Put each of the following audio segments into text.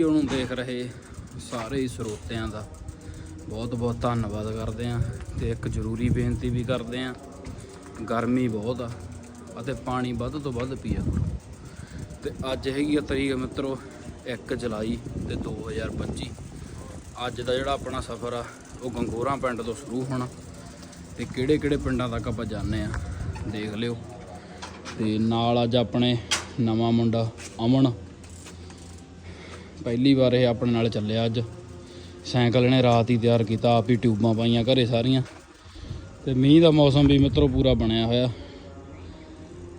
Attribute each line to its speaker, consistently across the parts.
Speaker 1: ਦੇਖ ਰਹੇ ਸਾਰੇ ਹੀ ਸਰੋਤਿਆਂ ਦਾ। ਬਹੁਤ ਬਹੁਤ ਧੰਨਵਾਦ ਕਰਦੇ ਆਂ ਤੇ ਇੱਕ ਜ਼ਰੂਰੀ ਬੇਨਤੀ ਵੀ ਕਰਦੇ ਆਂ ਗਰਮੀ ਬਹੁਤ ਆ ਅਤੇ ਪਾਣੀ ਵੱਧ ਤੋਂ ਵੱਧ ਪੀਆ ਕਰੋ। ਤੇ ਅੱਜ ਹੈਗੀ ਆ ਤਰੀਕ ਮਿੱਤਰੋ 1 ਜੁਲਾਈ ਤੇ 2025 ਅੱਜ ਦਾ ਜਿਹੜਾ ਆਪਣਾ ਸਫ਼ਰ ਆ, ਉਹ ਗੰਗੋਰਾ ਪਿੰਡ ਤੋਂ ਸ਼ੁਰੂ ਹੋਣਾ। ਤੇ ਕਿਹੜੇ ਕਿਹੜੇ ਪਿੰਡਾਂ ਤੱਕ ਆਪਾਂ ਜਾਂਦੇ ਆ ਦੇਖ ਲਿਓ। ਤੇ ਨਾਲ ਅੱਜ ਆਪਣੇ ਨਵਾਂ ਮੁੰਡਾ ਅਮਨ ਪਹਿਲੀ ਵਾਰ ਇਹ ਆਪਣੇ ਨਾਲ ਚੱਲਿਆ ਅੱਜ। ਸਾਈਕਲ ਨੇ ਰਾਤ ਹੀ ਤਿਆਰ ਕੀਤਾ, ਆਪ ਹੀ ਟਿਊਬਾਂ ਪਾਈਆਂ ਘਰੇ ਸਾਰੀਆਂ। ਤੇ ਮੀਂਹ ਦਾ ਮੌਸਮ ਵੀ ਮਿੱਤਰੋ ਪੂਰਾ ਬਣਿਆ ਹੋਇਆ।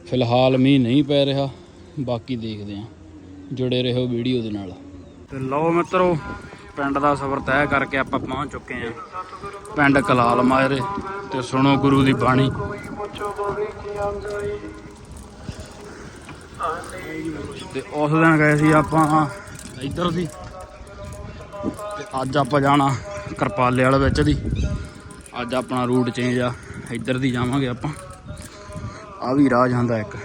Speaker 1: ਫਿਲਹਾਲ ਮੀਂਹ ਨਹੀਂ ਪੈ ਰਿਹਾ, ਬਾਕੀ ਦੇਖਦੇ ਆਂ ਜੁੜੇ ਰਹੋ ਵੀਡੀਓ ਦੇ ਨਾਲ। ਤੇ ਲਓ ਮਿੱਤਰੋ, ਪਿੰਡ ਦਾ ਸਫ਼ਰ ਤੈਅ ਕਰਕੇ ਆਪਾਂ ਪਹੁੰਚ ਚੁੱਕੇ ਆਂ ਪਿੰਡ ਕਲਾਲ ਮਾਜਰੇ। ਤੇ ਸੁਣੋ ਗੁਰੂ ਦੀ ਬਾਣੀ। ਤੇ ਉਸ ਦਿਨ ਗਏ ਸੀ ਆਪਾਂ ਇੱਧਰ ਦੀ। ਤੇ ਅੱਜ ਆਪਾਂ ਜਾਣਾ ਕਰਪਾਲੇ ਵਾਲੇ ਵਿੱਚ ਦੀ। ਅੱਜ ਆਪਣਾ ਰੂਟ ਚੇਂਜ ਆ। ਇੱਧਰ ਦੀ ਜਾਵਾਂਗੇ ਆਪਾਂ। ਆ ਵੀ ਰਾਹ ਜਾਂਦਾ ਇੱਕ।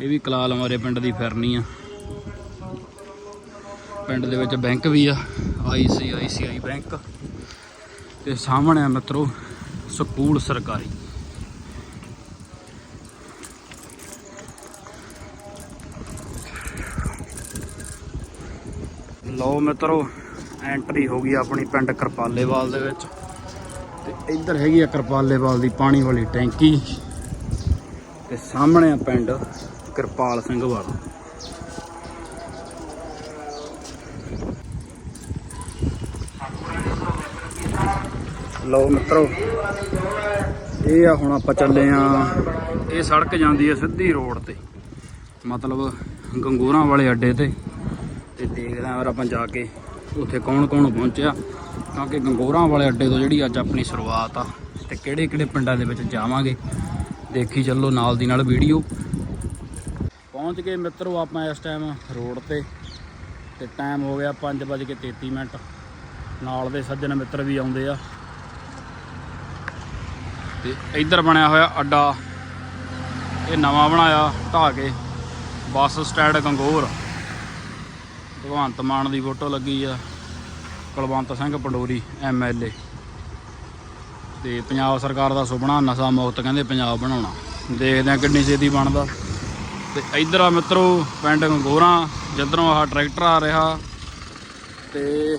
Speaker 1: ਇਹ ਵੀ ਕਲਾਲ ਮਾਰੇ ਪਿੰਡ ਦੀ ਫਿਰਨੀ ਆ। ਪਿੰਡ ਦੇ ਵਿੱਚ ਬੈਂਕ ਵੀ ਆ। ICICI bank. ਤੇ ਸਾਹਮਣੇ ਆ ਮਿੱਤਰੋ, ਸਕੂਲ ਸਰਕਾਰੀ ਲਓ ਮਿੱਤਰੋ ਐਂਟਰੀ ਹੋ ਗਈ ਆਪਣੀ ਪਿੰਡ ਕਿਰਪਾਲੇਵਾਲ ਦੇ ਵਿੱਚ। ਤੇ ਇੱਧਰ ਹੈਗੀ ਆ ਕਿਰਪਾਲੇਵਾਲ ਦੀ ਪਾਣੀ ਵਾਲੀ ਟੈਂਕੀ। ਤੇ ਸਾਹਮਣੇ ਆ ਪਿੰਡ ਕਿਰਪਾਲ ਸਿੰਘ ਵਾਲਾ। ਲਓ ਮਿੱਤਰੋ, ਇਹ ਆ ਹੁਣ ਆਪਾਂ ਚੱਲੇ ਆ, ਇਹ ਸੜਕ ਜਾਂਦੀ ਹੈ ਸਿੱਧੀ ਰੋਡ ਤੇ। ਮਤਲਬ ਗੰਗੂਰਾਂ ਵਾਲੇ ਅੱਡੇ ਤੇ। ਤੇ ਦੇਖਦੇ ਆਂ ਆਪਾਂ ਜਾ ਕੇ ਉੱਥੇ ਕੌਣ ਕੌਣ ਪਹੁੰਚਿਆ ਕਿਉਂਕਿ ਗੰਗੋਰਾਂ ਵਾਲੇ ਅੱਡੇ ਤੋਂ ਜਿਹੜੀ ਅੱਜ ਆਪਣੀ ਸ਼ੁਰੂਆਤ ਆ ਤੇ ਕਿਹੜੇ ਕਿਹੜੇ ਪਿੰਡਾਂ ਦੇ ਵਿੱਚ ਜਾਵਾਂਗੇ, ਦੇਖੀ ਚੱਲੋ ਨਾਲ ਦੀ ਨਾਲ ਵੀਡੀਓ। ਪਹੁੰਚ ਗਏ ਮਿੱਤਰੋ ਆਪਾਂ ਇਸ ਟਾਈਮ ਰੋਡ ਤੇ ਤੇ ਟਾਈਮ ਹੋ ਗਿਆ 5:33 ਮਿੰਟ। ਨਾਲ ਦੇ ਸੱਜਣ ਮਿੱਤਰ ਵੀ ਆਉਂਦੇ ਆ। ਤੇ ਇੱਧਰ ਬਣਿਆ ਹੋਇਆ ਅੱਡਾ, ਇਹ ਨਵਾਂ ਬਣਾਇਆ ਢਾਹ ਕੇ ਬੱਸ ਸਟੈਂਡ ਗੰਗੋਰ। ਭਗਵੰਤ ਮਾਨ ਦੀ ਫੋਟੋ ਲੱਗੀ ਆ, ਕੁਲਵੰਤ ਸਿੰਘ ਪੰਡੋਰੀ ਐਮਐਲਏ ਤੇ ਪੰਜਾਬ ਸਰਕਾਰ ਦਾ ਸੁਪਨਾ, ਨਸ਼ਾ ਮੁਕਤ ਕਹਿੰਦੇ ਪੰਜਾਬ ਬਣਾਉਣਾ। ਦੇਖਦੇ ਆ ਕਿੰਨੀ ਛੇਤੀ ਬਣਦਾ। ਤੇ ਇਧਰ ਆ ਮਿੱਤਰੋ, ਪਿੰਡ ਗੰਗੋਰਾ, ਜਿੱਧਰੋਂ ਆਹ ਟਰੈਕਟਰ ਆ ਰਿਹਾ। ਤੇ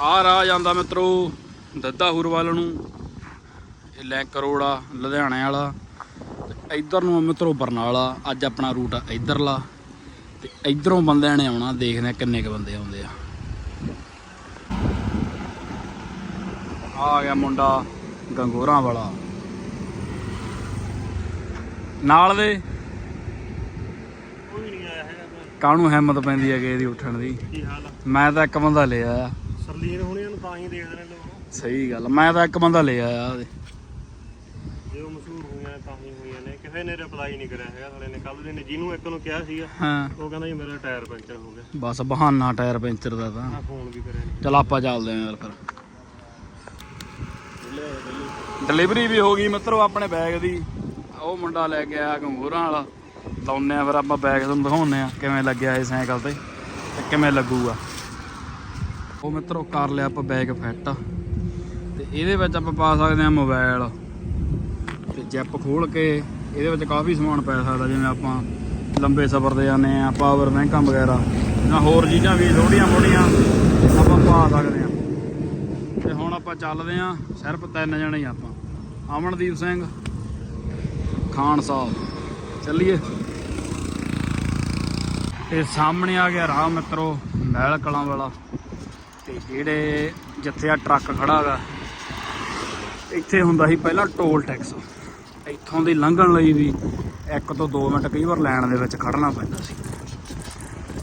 Speaker 1: ਆਹ ਰਾਹ ਜਾਂਦਾ ਮਿੱਤਰੋ ਦੱਦਾਹੂਰ ਵੱਲ ਨੂੰ। ਇਹ ਲੈਂਕ ਰੋਡ ਆ, ਲੁਧਿਆਣੇ ਵਾਲਾ। ਤੇ ਇਧਰ ਨੂੰ ਆ ਮਿੱਤਰੋ ਬਰਨਾਲਾ, ਅੱਜ ਆਪਣਾ ਰੂਟ ਆ ਇਧਰਲਾ। ਤੇ ਇਧਰੋਂ ਬੰਦਿਆਂ ਨੇ ਆਉਣਾ ਦੇਖਦੇ ਕਿੰਨੇ ਕ ਬੰਦੇ ਆਉਂਦੇ ਆ। ਆ ਗਿਆ ਮੁੰਡਾ ਗੰਗੋਰਾਂ ਵਾਲਾ। ਨਾਲ ਦੇ?
Speaker 2: ਕੋਈ ਨਹੀਂ ਆਇਆ ਹੈਗਾ
Speaker 1: ਕਾਹਨੂੰ ਹਿੰਮਤ ਪੈਂਦੀ ਹੈ ਕਿ ਇਹਦੀ ਉੱਠਣ ਦੀ?
Speaker 2: ਕੀ ਹਾਲ ਆ?
Speaker 1: ਮੈਂ ਤਾਂ ਇੱਕ ਬੰਦਾ ਲੈ ਆਇਆ।
Speaker 2: ਸਰਲੀਨ ਹੋਣੀਆਂ ਨੂੰ ਤਾਂ ਹੀ ਦੇਖਦੇ ਨੇ ਲੋਕ।
Speaker 1: ਸਹੀ ਗੱਲ ਮੈਂ ਤਾਂ ਇੱਕ ਬੰਦਾ ਲੈ ਆਇਆ
Speaker 2: ਜੇ ਉਹ ਮਸ਼ਹੂਰ ਹੋਈਆਂ ਤਾਂ ਹੀ ਹੋਈਆਂ ਨੇ ਕਿਸੇ ਨੇ ਰਿਪਲਾਈ ਨਹੀਂ ਕਰਿਆ ਹੈਗਾ ਸਾਲੇ ਨੇ। ਕੱਲ ਦੇ ਨੇ ਜਿਹਨੂੰ ਇੱਕ ਨੂੰ ਕਿਹਾ ਸੀਗਾ
Speaker 1: ਹਾਂ।
Speaker 2: ਉਹ ਕਹਿੰਦਾ ਜੀ ਮੇਰਾ ਟਾਇਰ ਪੰਚਰ ਹੋ ਗਿਆ।
Speaker 1: ਬਸ ਬਹਾਨਾ ਟਾਇਰ ਪੈਂਚਰ ਦਾ ਤਾਂ।
Speaker 2: ਮੈਂ ਫੋਨ ਵੀ ਕਰਿਆ ਨਹੀਂ
Speaker 1: ਚਲ ਆਪਾਂ ਚੱਲਦੇ ਆਂ ਯਾਰ ਫਿਰ। ਡਿਲੀਵਰੀ ਵੀ ਹੋ ਗਈ ਮਿੱਤਰੋ ਆਪਣੇ ਬੈਗ ਦੀ। ਉਹ ਮੁੰਡਾ ਲੈ ਕੇ ਆਇਆ ਗੰਗੂਰਾਂ ਵਾਲਾ। ਲਾਉਨੇ ਆ ਫਿਰ ਆਪਾਂ ਬੈਗ ਤੁਹਾਨੂੰ ਦਿਖਾਉਨੇ ਆ ਕਿਵੇਂ ਲੱਗਿਆ ਇਹ ਸਾਈਕਲ ਤੇ ਤੇ ਕਿਵੇਂ ਲੱਗੂਗਾ। ਉਹ ਮਿੱਤਰੋ ਕਰ ਲਿਆ ਆਪਾਂ ਬੈਗ ਫਿੱਟ ਤੇ ਇਹਦੇ ਵਿੱਚ ਆਪਾਂ ਪਾ ਸਕਦੇ ਆ ਮੋਬਾਈਲ ਤੇ ਜੈਪ ਖੋਲ ਕੇ ਇਹਦੇ ਵਿੱਚ ਕਾਫੀ ਸਮਾਨ ਪੈ ਸਕਦਾ, ਜਿਵੇਂ ਆਪਾਂ ਲੰਬੇ ਸਫ਼ਰ ਤੇ ਜਾਂਦੇ ਆ ਪਾਵਰ ਬੈਂਕਾਂ ਵਗੈਰਾ, ਜਾਂ ਹੋਰ ਚੀਜ਼ਾਂ ਵੀ ਥੋੜੀਆਂ ਮੋੜੀਆਂ, ਆਪਾਂ ਪਾ ਸਕਦੇ ਆ ਤੇ ਹੁਣ ਆਪਾਂ ਚੱਲਦੇ ਆ ਸਿਰਫ ਤਿੰਨ ਜਣੇ ਹੀ ਆਪਾਂ। ਅਮਨਦੀਪ ਸਿੰਘ, ਖਾਨ ਸਾਹਿਬ। ਚੱਲੀਏ। ਤੇ ਸਾਹਮਣੇ ਆ ਗਿਆ ਰਾਹ ਮਿੱਤਰੋ, ਮਹਿਲ ਕਲਾਂ ਵਾਲਾ। ਤੇ ਜਿਹੜੇ ਜਿੱਥੇ ਆ ਟਰੱਕ ਖੜਾ ਹੈਗਾ ਇੱਥੇ ਹੁੰਦਾ ਸੀ ਪਹਿਲਾਂ ਟੋਲ ਟੈਕਸ। ਇੱਥੋਂ ਦੀ ਲੰਘਣ ਲਈ ਵੀ 1 ਤੋਂ 2 ਮਿੰਟ ਕਈ ਵਾਰ ਲਾਈਨ ਦੇ ਵਿੱਚ ਖੜਨਾ ਪੈਂਦਾ ਸੀ।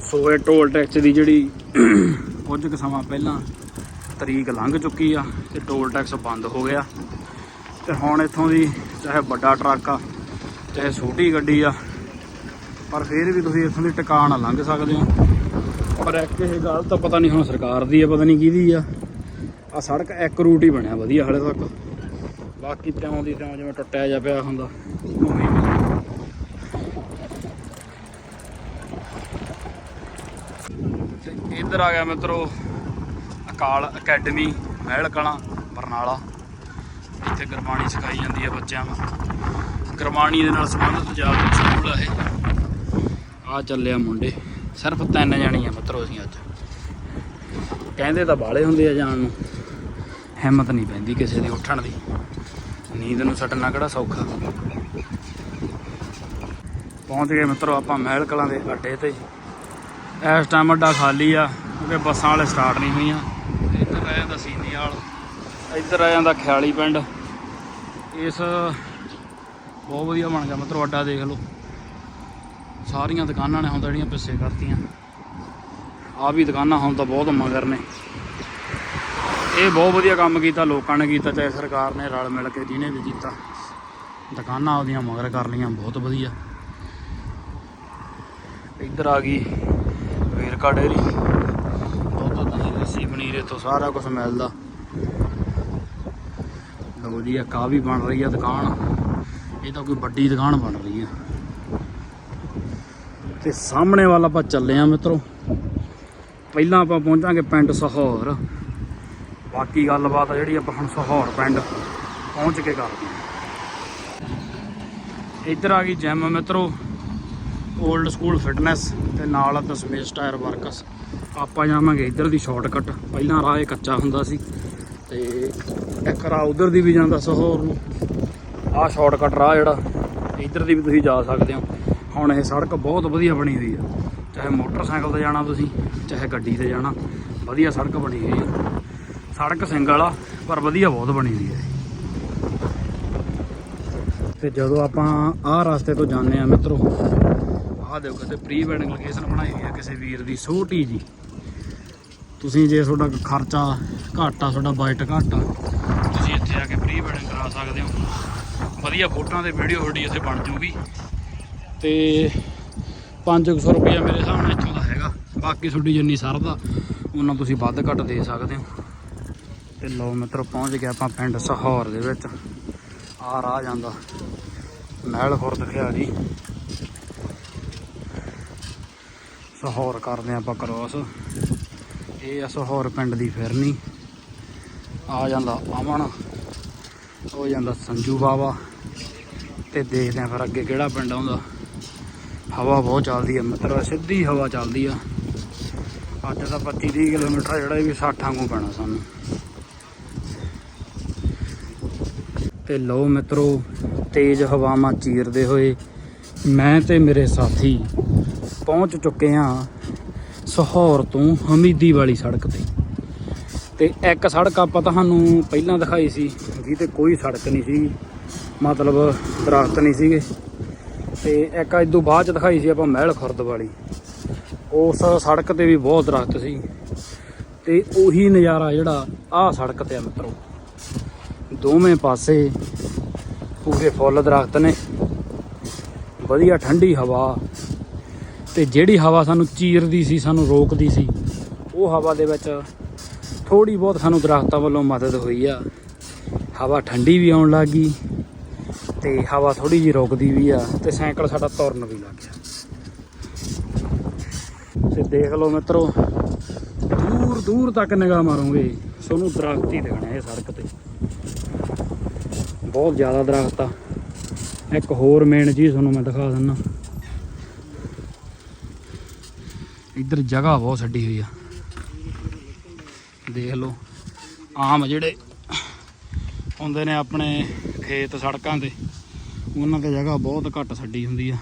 Speaker 1: ਸੋ ਇਹ ਟੋਲ ਟੈਕਸ ਦੀ ਜਿਹੜੀ ਕੁਝ ਕੁ ਸਮਾਂ ਪਹਿਲਾਂ ਤਰੀਕ ਲੰਘ ਚੁੱਕੀ ਆ ਤੇ ਟੋਲ ਟੈਕਸ ਬੰਦ ਹੋ ਗਿਆ। ਤੇ ਹੁਣ ਇੱਥੋਂ ਦੀ ਚਾਹੇ ਵੱਡਾ ਟਰੱਕ ਆ, ਚਾਹੇ ਛੋਟੀ ਗੱਡੀ ਆ, ਪਰ ਫਿਰ ਵੀ ਤੁਸੀਂ ਇੱਥੋਂ ਦੀ ਟਿਕਾਣ ਨਾਲ ਲੰਘ ਸਕਦੇ ਹੋ। ਪਰ ਇੱਕ ਇਹ ਗੱਲ ਤਾਂ ਪਤਾ ਨਹੀਂ ਹੁਣ ਸਰਕਾਰ ਦੀ ਆ, ਪਤਾ ਨਹੀਂ ਕਿਹਦੀ ਆ। ਆ ਸੜਕ ਇੱਕ ਰੂਟ ਹੀ ਬਣਿਆ, ਵਧੀਆ ਹਾਲੇ ਤੱਕ। ਬਾਕੀ ਤਿਉਂ ਦੀ ਤਿਉਂ ਜਿਵੇਂ ਟੁੱਟਿਆ ਜਾ ਪਿਆ ਹੁੰਦਾ ਇੱਧਰ ਆ ਗਿਆ ਮਿੱਤਰੋ, ਅਕਾਲ ਅਕੈਡਮੀ, ਮਹਿਲ ਕਲਾਂ, ਬਰਨਾਲਾ। ਇੱਥੇ ਗੁਰਬਾਣੀ ਸਿਖਾਈ ਜਾਂਦੀ ਹੈ ਬੱਚਿਆਂ ਨੂੰ। ਗੁਰਬਾਣੀ ਦੇ ਨਾਲ ਸੰਬੰਧਿਤ ਜਾਗਰੂਕ ਸਕੂਲ ਆ ਇਹ। ਆ ਚੱਲਿਆ ਮੁੰਡੇ। ਸਿਰਫ ਤਿੰਨ ਜਣੇ ਆ ਮਿੱਤਰੋ ਅਸੀਂ ਅੱਜ। ਕਹਿੰਦੇ ਤਾਂ ਬਾਲੇ ਹੁੰਦੇ ਆ ਜਾਣ ਨੂੰ। ਹਿੰਮਤ ਨਹੀਂ ਪੈਂਦੀ ਕਿਸੇ ਦੀ ਉੱਠਣ ਦੀ। ਨੀਂਦ ਨੂੰ ਛੱਡਣਾ ਕਿਹੜਾ ਸੌਖਾ। ਪਹੁੰਚ ਗਏ ਮਿੱਤਰੋ ਆਪਾਂ ਮਹਿਲ ਕਲਾਂ ਦੇ ਅੱਡੇ ਤੇ। ਇਸ ਟਾਈਮ ਅੱਡਾ ਖਾਲੀ ਆ, ਕਿਉਂਕਿ ਬੱਸਾਂ ਵਾਲੇ ਸਟਾਰਟ ਨਹੀਂ ਹੋਈਆਂ। ਇੱਧਰ ਆ ਜਾਂਦਾ ਸੀਨੀਵਾਲ ਇੱਧਰ ਆ ਜਾਂਦਾ ਖਿਆਲੀ ਪਿੰਡ। ਇਸ ਬਹੁਤ ਵਧੀਆ ਬਣ ਗਿਆ ਮਿੱਤਰੋ ਅੱਡਾ, ਦੇਖ ਲਓ। ਸਾਰੀਆਂ ਦੁਕਾਨਾਂ ਨੇ ਹੁਣ ਤਾਂ ਜਿਹੜੀਆਂ ਪਿੱਛੇ ਕਰਤੀਆਂ। ਆ ਵੀ ਦੁਕਾਨਾਂ ਹੁਣ ਤਾਂ ਬਹੁਤ ਮਗਰ ਨੇ। ਇਹ ਬਹੁਤ ਵਧੀਆ ਕੰਮ ਕੀਤਾ, ਲੋਕਾਂ ਨੇ ਕੀਤਾ, ਚਾਹੇ ਸਰਕਾਰ ਨੇ ਰਲ ਮਿਲ ਕੇ ਜਿਹਨੇ ਵੀ ਕੀਤਾ। ਦੁਕਾਨਾਂ ਉਹਦੀਆਂ ਮਗਰ ਕਰ ਲਈਆਂ, ਬਹੁਤ ਵਧੀਆ। ਇੱਧਰ ਆ ਗਈ ਵੇਰਕਾ ਡੇਰੀ ਦੁੱਧ, ਦਹੀਂ, ਲੱਸੀ, ਪਨੀਰ, ਇੱਥੋਂ ਸਾਰਾ ਕੁਝ ਮਿਲਦਾ। ਲਓ ਜੀ ਇੱਕ ਆਹ ਵੀ ਬਣ ਰਹੀ ਆ ਦੁਕਾਨ। ਇਹ ਤਾਂ ਕੋਈ ਵੱਡੀ ਦੁਕਾਨ ਬਣ ਰਹੀ ਆ। ਤੇ ਸਾਹਮਣੇ ਵੱਲ ਆਪਾਂ ਚੱਲੇ ਆ ਮਿੱਤਰੋ। ਪਹਿਲਾਂ ਆਪਾਂ ਪਹੁੰਚਾਂਗੇ ਪਿੰਡ ਸਹੌਰ। ਬਾਕੀ ਗੱਲਬਾਤ ਆ ਜਿਹੜੀ ਆਪਾਂ ਹੁਣ ਸਹੌਰ ਪਿੰਡ ਪਹੁੰਚ ਕੇ ਕਰਦੇ ਹਾਂ ਇੱਧਰ ਆ ਗਈ ਜਿਮ ਮਿੱਤਰੋ 올ਡ ਸਕੂਲ ਫਿਟਨੈਸ ਤੇ ਨਾਲ ਆ ਦਸਮੇਸ਼ ਟਾਇਰ ਵਰਕਸ ਆਪਾਂ ਜਾਵਾਂਗੇ ਇੱਧਰ ਦੀ ਸ਼ਾਰਟਕਟ ਪਹਿਲਾਂ ਰਾਹ ਇਹ ਕੱਚਾ ਹੁੰਦਾ ਸੀ ਤੇ ਇੱਕ ਰਾਹ ਉਧਰ ਦੀ ਵੀ ਜਾਂਦਾ ਸਹੌਰ ਨੂੰ। ਆਹ ਸ਼ਾਰਟਕਟ ਰਾਹ ਜਿਹੜਾ, ਇੱਧਰ ਦੀ ਵੀ ਤੁਸੀਂ ਜਾ ਸਕਦੇ ਹੋ। ਹੁਣ ਇਹ ਸੜਕ ਬਹੁਤ ਵਧੀਆ ਬਣੀ ਹੋਈ ਆ। ਚਾਹੇ ਮੋਟਰਸਾਈਕਲ ਤੇ ਜਾਣਾ ਤੁਸੀਂ, ਚਾਹੇ ਗੱਡੀ ਤੇ ਜਾਣਾ, ਵਧੀਆ ਸੜਕ ਬਣੀ ਹੋਈ ਆ। ਸੜਕ ਸਿੰਗਲ ਆ ਪਰ ਵਧੀਆ ਬਹੁਤ ਬਣੀ ਹੋਈ ਹੈ ਤੇ ਜਦੋਂ ਆਪਾਂ ਆਹ ਰਸਤੇ ਤੋਂ ਜਾਂਦੇ ਆ ਮਿੱਤਰੋ, ਆਹ ਦੇਖੋ ਤੇ ਪ੍ਰੀ ਵੈਡਿੰਗ ਲੋਕੇਸ਼ਨ ਬਣਾਈ ਹੋਈ ਆ ਕਿਸੇ ਵੀਰ ਦੀ, ਛੋਟੀ ਜੀ। ਤੁਸੀਂ ਜੇ ਤੁਹਾਡਾ ਖਰਚਾ ਘੱਟ ਆ, ਤੁਹਾਡਾ ਬਜਟ ਘੱਟ ਆ, ਤੁਸੀਂ ਇੱਥੇ ਆ ਕੇ ਪ੍ਰੀ ਵੈਡਿੰਗ ਕਰਾ ਸਕਦੇ ਹੋ। ਵਧੀਆ ਫੋਟੋਆਂ ਤੇ ਵੀਡੀਓ ਤੁਹਾਡੀ ਇੱਥੇ ਬਣ ਜੂਗੀ। ਤੇ 500 ਰੁਪਏ ਮੇਰੇ ਹਿਸਾਬ ਨਾਲ ਇੱਥੋਂ ਦਾ ਹੈਗਾ। ਬਾਕੀ ਤੁਹਾਡੀ ਜਿੰਨੀ ਸਰਦਾ, ਉਹਨਾਂ ਤੁਸੀਂ ਵੱਧ ਘੱਟ ਦੇ ਸਕਦੇ ਹੋ। ਤੇ ਲੋ ਮਿੱਤਰੋ, ਪਹੁੰਚ ਗਏ ਆਪਾਂ ਪਿੰਡ ਸਹੌਰ ਦੇ ਵਿੱਚ। ਆ ਰਾਹ ਜਾਂਦਾ। ਮਹਿਲ ਖੁਰਦ ਖਿਆਰੀ ਸਹੌਰ ਕਰਦੇ ਆਪਾਂ ਕਰੋਸ ਇਹ ਆ ਸਹੌਰ ਪਿੰਡ ਦੀ ਫਿਰਨੀ। ਆ ਜਾਂਦਾ ਅਮਨ, ਹੋ ਜਾਂਦਾ ਸੰਜੂ ਬਾਵਾ। ਤੇ ਦੇਖਦੇ ਆ ਫਿਰ ਅੱਗੇ ਕਿਹੜਾ ਪਿੰਡ ਆਉਂਦਾ। ਹਵਾ ਬਹੁਤ ਚੱਲਦੀ ਆ ਮਿੱਤਰੋ, ਸਿੱਧੀ ਹਵਾ ਚੱਲਦੀ ਆ। ਅੱਜ ਤਾਂ 25 30 ਕਿਲੋਮੀਟਰ ਜਿਹੜਾ ਵੀ 60 ਵਾਂਗੂ ਪੈਣਾ ਸਾਨੂੰ। ਤੇ ਲਓ ਮਿੱਤਰੋ, ਤੇਜ਼ ਹਵਾਵਾਂ ਚੀਰਦੇ ਹੋਏ ਮੈਂ ਤੇ ਮੇਰੇ ਸਾਥੀ ਪਹੁੰਚ ਚੁੱਕੇ ਹਾਂ ਸਹੌਰ ਤੋਂ ਹਮੀਦੀ ਵਾਲੀ ਸੜਕ ਤੇ। ਤੇ ਇੱਕ ਸੜਕ ਆਪਾਂ ਤੁਹਾਨੂੰ ਪਹਿਲਾਂ ਦਿਖਾਈ ਸੀ, ਜਿਹਦੇ ਕੋਈ ਸੜਕ ਨਹੀਂ ਸੀ, ਮਤਲਬ ਦਰਖਤ ਨਹੀਂ ਸੀਗੇ। ਤੇ ਇੱਕ ਇਦੋਂ ਬਾਅਦ ਚ ਦਿਖਾਈ ਸੀ ਆਪਾਂ ਮਹਿਲ ਖੁਰਦ ਵਾਲੀ ਉਸ ਸੜਕ ਤੇ ਵੀ ਬਹੁਤ ਦਰਖਤ ਸੀ। ਤੇ ਉਹੀ ਨਜ਼ਾਰਾ ਜਿਹੜਾ ਆਹ ਸੜਕ ਤੇ ਆ ਮਿੱਤਰੋ। ਦੋਵੇਂ ਪਾਸੇ ਪੂਰੇ ਫੁੱਲ ਦਰਖਤ ਨੇ। ਵਧੀਆ ਠੰਡੀ ਹਵਾ ਤੇ ਜਿਹੜੀ ਹਵਾ ਸਾਨੂੰ ਚੀਰਦੀ ਸੀ, ਸਾਨੂੰ ਰੋਕਦੀ ਸੀ, ਉਹ ਹਵਾ ਦੇ ਵਿੱਚ ਥੋੜੀ ਬਹੁਤ ਸਾਨੂੰ ਦਰਖਤਾਂ ਵੱਲੋਂ ਮਦਦ ਹੋਈ ਆ। ਹਵਾ ਠੰਡੀ ਵੀ ਆਉਣ ਲੱਗ ਗਈ ਤੇ ਹਵਾ ਥੋੜੀ ਜਿਹੀ ਰੁਕਦੀ ਵੀ ਆ ਤੇ ਸਾਈਕਲ ਸਾਡਾ ਤੁਰਨ ਵੀ ਲੱਗ ਗਿਆ। ਤੇ ਦੇਖ ਲਓ ਮਿੱਤਰੋ ਦੂਰ ਦੂਰ ਤੱਕ ਨਿਗਾਹ ਮਾਰੋਗੇ ਤੁਹਾਨੂੰ ਦਰਖਤ ਹੀ ਦਿਖਣੇ ਇਹ ਸੜਕ ਤੇ। ਬਹੁਤ ਜ਼ਿਆਦਾ ਦਰਖਤ ਆ। ਇੱਕ ਹੋਰ ਮੇਨ ਚੀਜ਼ ਤੁਹਾਨੂੰ ਮੈਂ ਦਿਖਾ ਦਿੰਦਾ ਇੱਧਰ ਜਗ੍ਹਾ ਬਹੁਤ ਛੱਡੀ ਹੋਈ ਆ। ਦੇਖ ਲਓ, ਆਮ ਜਿਹੜੇ ਹੁੰਦੇ ਨੇ ਆਪਣੇ ਖੇਤ ਸੜਕਾਂ ਤੇ, ਉਹਨਾਂ ਤੇ ਜਗ੍ਹਾ ਬਹੁਤ ਘੱਟ ਛੱਡੀ ਹੁੰਦੀ ਆ।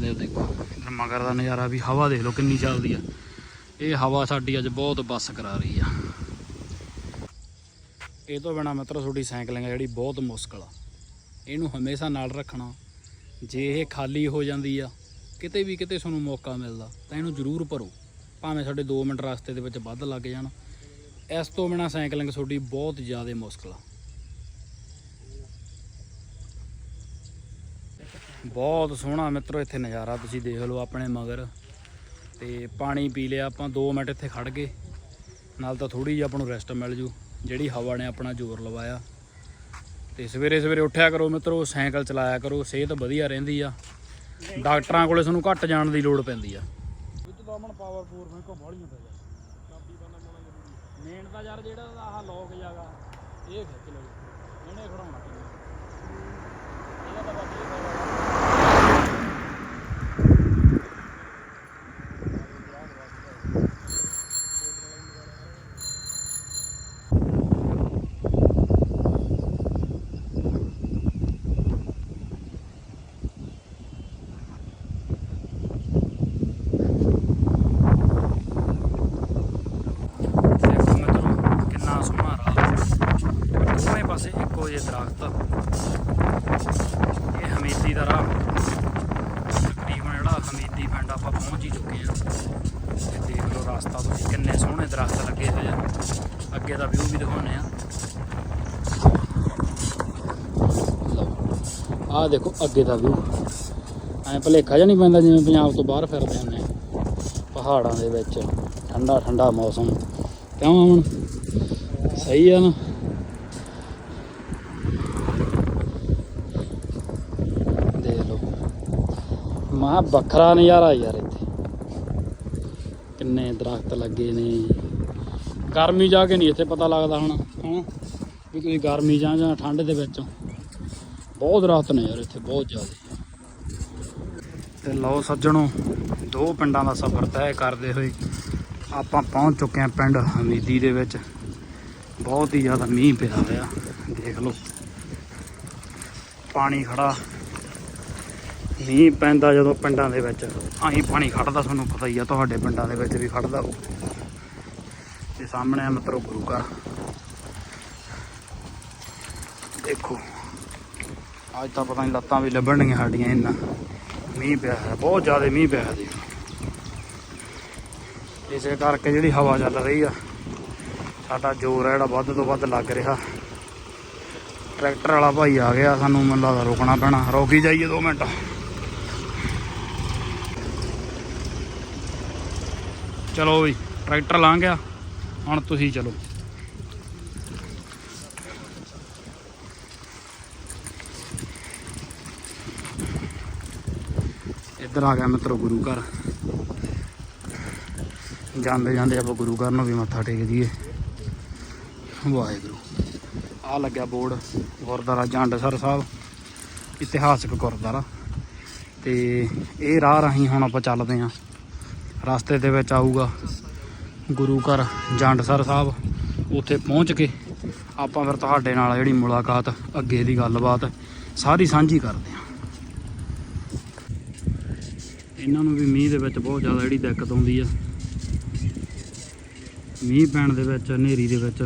Speaker 1: ਲੈ ਦੇਖੋ, ਇੱਧਰ ਮਗਰ ਦਾ ਨਜ਼ਾਰਾ ਵੀ ਹਵਾ ਦੇਖ ਲਓ ਕਿੰਨੀ ਚੱਲਦੀ ਆ। ਇਹ ਹਵਾ ਸਾਡੀ ਅੱਜ ਬਹੁਤ ਬੱਸ ਕਰਾ ਰਹੀ ਆ। ਇਹ ਤੋਂ ਬਿਨਾ ਮਿੱਤਰੋ ਤੁਹਾਡੀ ਸਾਈਕਲਿੰਗ ਆ ਜਿਹੜੀ ਬਹੁਤ ਮੁਸ਼ਕਲ ਆ। ਇਹਨੂੰ ਹਮੇਸ਼ਾ ਨਾਲ ਰੱਖਣਾ। ਜੇ ਇਹ ਖਾਲੀ ਹੋ ਜਾਂਦੀ ਆ, ਕਿਤੇ ਵੀ ਕਿਤੇ ਤੁਹਾਨੂੰ ਮੌਕਾ ਮਿਲਦਾ, ਤਾਂ ਇਹਨੂੰ ਜ਼ਰੂਰ ਭਰੋ। ਭਾਵੇਂ ਤੁਹਾਡੇ 2 ਮਿੰਟ ਰਸਤੇ ਦੇ ਵਿੱਚ ਵੱਧ ਲੱਗ ਜਾਣ। ਇਸ ਤੋਂ ਬਿਨਾ ਸਾਈਕਲਿੰਗ ਤੁਹਾਡੀ ਬਹੁਤ ਜ਼ਿਆਦਾ ਮੁਸ਼ਕਲ ਆ। ਬਹੁਤ ਸੋਹਣਾ ਮਿੱਤਰੋ, ਇੱਥੇ ਨਜ਼ਾਰਾ ਤੁਸੀਂ ਦੇਖ ਲਓ ਆਪਣੇ ਮਗਰ। ਤੇ ਪਾਣੀ ਪੀ ਲਿਆ ਆਪਾਂ 2 ਮਿੰਟ ਇੱਥੇ ਖੜ ਗਏ। ਨਾਲ ਤਾਂ ਥੋੜੀ ਜਿਹੀ ਆਪਾਂ ਨੂੰ ਰੈਸਟ ਮਿਲ ਜੂ। ਜਿਹੜੀ ਹਵਾ ਨੇ ਆਪਣਾ ਜ਼ੋਰ ਲਵਾਇਆ। ਤੇ ਸਵੇਰੇ ਸਵੇਰੇ ਉੱਠਿਆ ਕਰੋ ਮਿੱਤਰੋ ਸਾਈਕਲ ਚਲਾਇਆ ਕਰੋ ਸਿਹਤ ਵਧੀਆ ਰਹਿੰਦੀ ਆ। ਡਾਕਟਰਾਂ ਕੋਲੇ ਤੁਹਾਨੂੰ ਘੱਟ ਜਾਣ ਦੀ ਲੋੜ ਪੈਂਦੀ ਆ। ਅਮਨ ਪਾਵਰ ਪੂਰ ਮੈਂ ਕੋ ਬੋਲੀਆਂ ਪੈ ਜਾ ਚਾਬੀ ਬੰਦਾ ਮੋਣਾ ਜ਼ਰੂਰੀ ਮੇਨ ਤਾਂ ਯਾਰ ਜਿਹੜਾ ਆਹ ਲੋਕ ਜਾਗਾ ਇਹ ਖਿੱਚ ਲਓ ਇਹਨੇ ਖੜਾਉਣਾ ਇਹਦਾ ਤਾਂ ਬਾਕੀ ਇਹ ਫਾਇਦਾ ਦੇਖੋ ਮਿੱਤਰੋ ਕਿੰਨਾ ਸੋਹਣਾ ਰਾਹ ਦੋਵੇਂ ਪਾਸੇ ਇੱਕੋ ਜਿਹੇ ਦਰਖਤ ਇਹ ਹਮੀਦੀ ਦਾ ਰਾਹ ਤਕਰੀਬਨ ਜਿਹੜਾ ਹਮੀਦੀ ਪਿੰਡ ਆਪਾਂ ਪਹੁੰਚ ਹੀ ਚੁੱਕੇ ਆ ਤੇ ਦੇਖ ਲਓ ਰਸਤਾ ਤੁਸੀਂ ਕਿੰਨੇ ਸੋਹਣੇ ਦਰਖਤ ਲੱਗੇ ਹੋਏ ਆ ਅੱਗੇ ਦਾ ਵਿਊ ਵੀ ਦਿਖਾਉਂਦੇ ਆ ਆਹ ਦੇਖੋ ਅੱਗੇ ਦਾ ਵੀ ਐਂ ਭਲੇਖਾ ਜਿਹਾ ਨਹੀਂ ਪੈਂਦਾ ਜਿਵੇਂ ਪੰਜਾਬ ਤੋਂ ਬਾਹਰ ਫਿਰਦੇ ਹੁੰਦੇ ਆ। ਪਹਾੜਾਂ ਦੇ ਵਿੱਚ, ਠੰਡਾ ਠੰਡਾ ਮੌਸਮ। ਕਿਉਂ ਅਮਨ ਸਹੀ ਆ ਨਾ। ਦੇਖ ਲਓ। ਮਾ ਵੱਖਰਾ ਨਜ਼ਾਰਾ ਯਾਰ ਇੱਥੇ। ਕਿੰਨੇ ਦਰਖਤ ਲੱਗੇ ਨੇ। ਗਰਮੀ ਜਾ ਕੇ ਨਹੀਂ ਇੱਥੇ ਪਤਾ ਲੱਗਦਾ ਹੁਣ ਹਾਂ ਵੀ ਤੁਸੀਂ ਗਰਮੀ ਜਾਂ ਜਾਂ ਠੰਡ ਦੇ ਵਿੱਚ। ਬਹੁਤ ਰਾਤ ਨੇ ਯਾਰ ਇੱਥੇ, ਬਹੁਤ ਜ਼ਿਆਦਾ। ਤੇ ਲਓ ਸੱਜਣੋ, ਦੋ ਪਿੰਡਾਂ ਦਾ ਸਫ਼ਰ ਤੈਅ ਕਰਦੇ ਹੋਏ ਆਪਾਂ ਪਹੁੰਚ ਚੁੱਕੇ ਹਾਂ ਪਿੰਡ ਹਮੀਦੀ ਦੇ ਵਿੱਚ। ਬਹੁਤ ਹੀ ਜ਼ਿਆਦਾ ਮੀਂਹ ਪਿਆ ਹੋਇਆ, ਦੇਖ ਲਓ। ਪਾਣੀ ਖੜਾ। ਮੀਂਹ ਪੈਂਦਾ ਜਦੋਂ ਪਿੰਡਾਂ ਦੇ ਵਿੱਚ। ਆਹੀਂ ਪਾਣੀ ਖੜਦਾ, ਤੁਹਾਨੂੰ ਪਤਾ ਹੀ ਆ, ਤੁਹਾਡੇ ਪਿੰਡਾਂ ਦੇ ਵਿੱਚ ਵੀ ਖੜਦਾ ਹੋਊ ਤੇ ਸਾਹਮਣੇ ਆ ਮਿੱਤਰੋ ਗੁਰੂ ਘਰ। ਦੇਖੋ। ਅੱਜ ਤਾਂ ਪਤਾ ਨਹੀਂ ਲੱਤਾਂ ਵੀ ਲੱਭਣਗੀਆਂ ਸਾਡੀਆਂ ਇੰਨਾ। ਮੀਂਹ ਪਿਆ ਹੈ ਬਹੁਤ ਜ਼ਿਆਦਾ ਮੀਂਹ ਪਿਆ ਹੈ ਜੀ ਇਸੇ ਕਰਕੇ ਜਿਹੜੀ ਹਵਾ ਚੱਲ ਰਹੀ ਆ, ਸਾਡਾ ਜ਼ੋਰ ਹੈ ਜਿਹੜਾ ਵੱਧ ਤੋਂ ਵੱਧ ਲੱਗ ਰਿਹਾ। ਟਰੈਕਟਰ ਵਾਲਾ ਭਾਈ ਆ ਗਿਆ, ਸਾਨੂੰ ਮੈਨੂੰ ਲੱਗਦਾ ਰੋਕਣਾ ਪੈਣਾ। ਰੋਕੀ ਜਾਈਏ 2 ਮਿੰਟ। ਚਲੋ ਵੀ ਟਰੈਕਟਰ ਲੰਘ ਗਿਆ, ਹੁਣ ਤੁਸੀਂ ਚਲੋ। ਇੱਧਰ ਆ ਗਿਆ ਮਿੱਤਰੋ ਗੁਰੂ ਘਰ। ਜਾਂਦੇ ਜਾਂਦੇ ਆਪਾਂ ਗੁਰੂ ਘਰ ਨੂੰ ਵੀ ਮੱਥਾ ਟੇਕ ਦਈਏ ਵਾਹਿਗੁਰੂ। ਆ ਲੱਗਿਆ ਬੋਰਡ, ਗੁਰਦੁਆਰਾ ਜੰਡਸਰ ਸਾਹਿਬ, ਇਤਿਹਾਸਕ ਗੁਰਦੁਆਰਾ। ਤੇ ਇਹ ਰਾਹ ਰਾਹੀਂ ਹੁਣ ਆਪਾਂ ਚੱਲਦੇ ਆਂ ਰਸਤੇ ਦੇ ਵਿੱਚ ਆਊਗਾ ਗੁਰੂ ਘਰ ਜੰਡਸਰ ਸਾਹਿਬ। ਉੱਥੇ ਪਹੁੰਚ ਕੇ ਆਪਾਂ ਫਿਰ ਤੁਹਾਡੇ ਨਾਲ ਜਿਹੜੀ ਮੁਲਾਕਾਤ, ਅੱਗੇ ਦੀ ਗੱਲਬਾਤ ਸਾਰੀ ਸਾਂਝੀ ਕਰਦੇ ਆਂ ਇਹਨਾਂ ਨੂੰ ਵੀ ਮੀਂਹ ਦੇ ਵਿੱਚ ਬਹੁਤ ਜ਼ਿਆਦਾ ਜਿਹੜੀ ਦਿੱਕਤ ਆਉਂਦੀ ਆ। ਮੀਂਹ ਪੈਣ ਦੇ ਵਿੱਚ, ਹਨੇਰੀ ਦੇ ਵਿੱਚ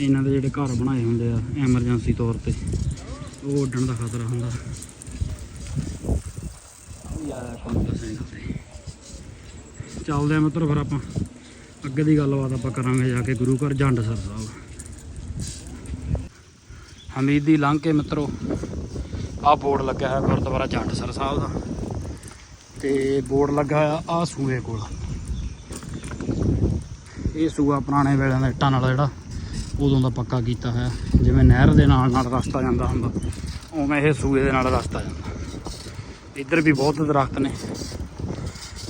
Speaker 1: ਇਹਨਾਂ ਦੇ ਜਿਹੜੇ ਘਰ ਬਣਾਏ ਹੁੰਦੇ ਆ ਐਮਰਜੈਂਸੀ ਤੌਰ ਤੇ, ਉਹ ਉੱਡਣ ਦਾ ਖਤਰਾ ਹੁੰਦਾ। ਯਾਰ ਕੰਮ ਸਾਈਕਲ ਚੱਲਦੇ ਆ ਮਿੱਤਰ ਫਿਰ ਆਪਾਂ। ਅੱਗੇ ਦੀ ਗੱਲਬਾਤ ਆਪਾਂ ਕਰਾਂਗੇ ਜਾ ਕੇ ਗੁਰੂ ਘਰ ਜੰਡਸਰ ਸਾਹਿਬ। ਹਮੀਦੀ ਲੰਘ ਕੇ ਮਿੱਤਰੋ, ਆਹ ਬੋਰਡ ਲੱਗਿਆ ਹੋਇਆ ਗੁਰਦੁਆਰਾ ਜੰਡਸਰ ਸਾਹਿਬ ਦਾ। ਤੇ ਬੋਰਡ ਲੱਗਾ ਆ ਆ ਸੂਏ ਕੋਲ। ਇਹ ਸੂਆ ਪੁਰਾਣੇ ਵੇਲਿਆਂ ਦਾ ਇੱਟਾਂ ਨਾਲ ਜਿਹੜਾ, ਉਦੋਂ ਦਾ ਪੱਕਾ ਕੀਤਾ ਹੋਇਆ। ਜਿਵੇਂ ਨਹਿਰ ਦੇ ਨਾਲ ਨਾਲ ਰਸਤਾ ਜਾਂਦਾ ਹੁੰਦਾ, ਉਵੇਂ ਇਹ ਸੂਏ ਦੇ ਨਾਲ ਰਸਤਾ ਜਾਂਦਾ। ਇੱਧਰ ਵੀ ਬਹੁਤ ਦਰਖਤ ਨੇ।